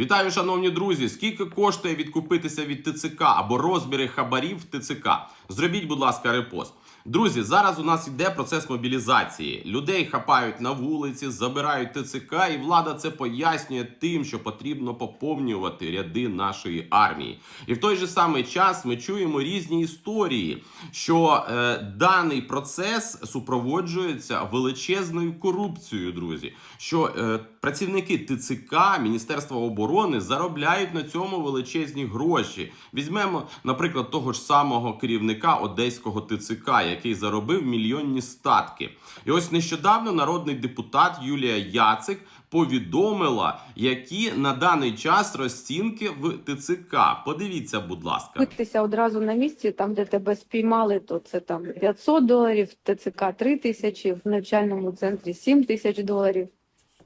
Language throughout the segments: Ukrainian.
Вітаю, шановні друзі! Скільки коштує відкупитися від ТЦК або розміри хабарів ТЦК? Зробіть, будь ласка, репост. Друзі, зараз у нас йде процес мобілізації. Людей хапають на вулиці, забирають ТЦК, і влада це пояснює тим, що потрібно поповнювати ряди нашої армії. І в той же самий час ми чуємо різні історії, що е, даний процес супроводжується величезною корупцією, друзі. Що е, працівники ТЦК, Міністерства оборони заробляють на цьому величезні гроші. Візьмемо, наприклад, того ж самого керівника одеського ТЦК, який заробив мільйонні статки. І ось нещодавно народний депутат Юлія Яцик повідомила, які на даний час розцінки в ТЦК. Подивіться, будь ласка. Битися одразу на місці, там, де тебе спіймали, то це там 500 доларів, ТЦК 3 тисячі, в навчальному центрі 7 тисяч доларів.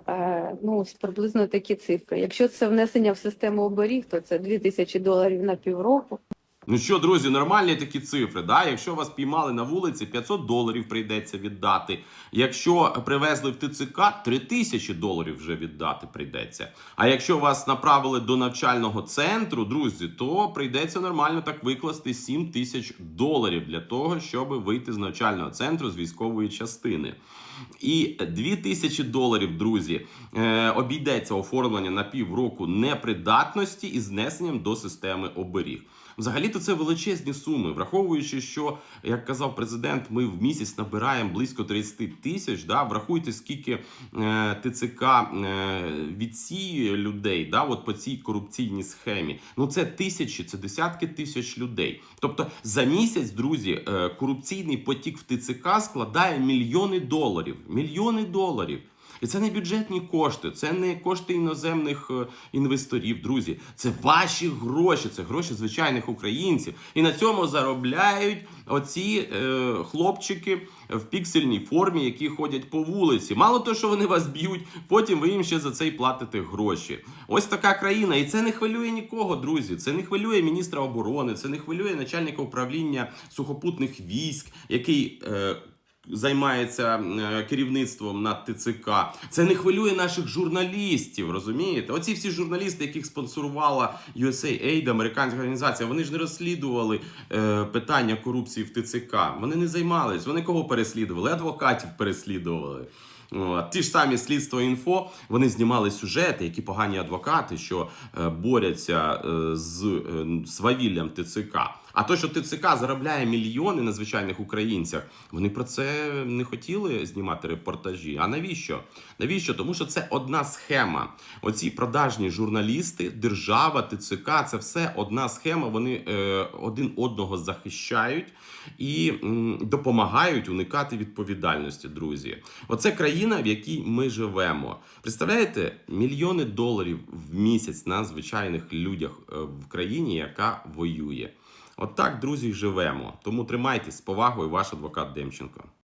Е, ну, приблизно такі цифри. Якщо це внесення в систему оберіг, то це 2 тисячі доларів на півроку. Ну що, друзі, нормальні такі цифри. Да? Якщо вас піймали на вулиці, 500 доларів прийдеться віддати. Якщо привезли в ТЦК, 3000 доларів вже віддати прийдеться. А якщо вас направили до навчального центру, друзі, то прийдеться нормально так викласти 7 тисяч доларів для того, щоб вийти з навчального центру з військової частини. І 2000 доларів, друзі, е, обійдеться оформлення на півроку непридатності із знесенням до системи оберіг. Взагалі-то це величезні суми, враховуючи, що як казав президент, ми в місяць набираємо близько 30 тисяч. Да? Врахуйте, скільки е, ТЦК е, відсіює людей, да? от по цій корупційній схемі. Ну це тисячі, це десятки тисяч людей. Тобто за місяць, друзі, е, корупційний потік в ТЦК складає мільйони доларів. Мільйони доларів. І це не бюджетні кошти, це не кошти іноземних е, інвесторів, друзі. Це ваші гроші, це гроші звичайних українців. І на цьому заробляють оці е, хлопчики в піксельній формі, які ходять по вулиці. Мало того, що вони вас б'ють, потім ви їм ще за це й платите гроші. Ось така країна, і це не хвилює нікого, друзі. Це не хвилює міністра оборони, це не хвилює начальника управління сухопутних військ, який. Е, займається е, керівництвом на ТЦК. Це не хвилює наших журналістів, розумієте? Оці всі журналісти, яких спонсорувала USAID, американська організація, вони ж не розслідували е, питання корупції в ТЦК. Вони не займались. Вони кого переслідували? Адвокатів переслідували. Ті ж самі слідство інфо вони знімали сюжети, які погані адвокати, що е, борються е, з свавіллям ТЦК. А то, що ТЦК заробляє мільйони на звичайних українцях, вони про це не хотіли знімати репортажі. А навіщо? Навіщо? Тому що це одна схема. Оці продажні журналісти, держава, ТЦК це все одна схема. Вони е, один одного захищають і м, допомагають уникати відповідальності, друзі. Оце країна, в якій ми живемо. Представляєте, мільйони доларів в місяць на звичайних людях е, в країні, яка воює. От друзі, живемо. Тому тримайтесь з повагою, ваш адвокат Демченко.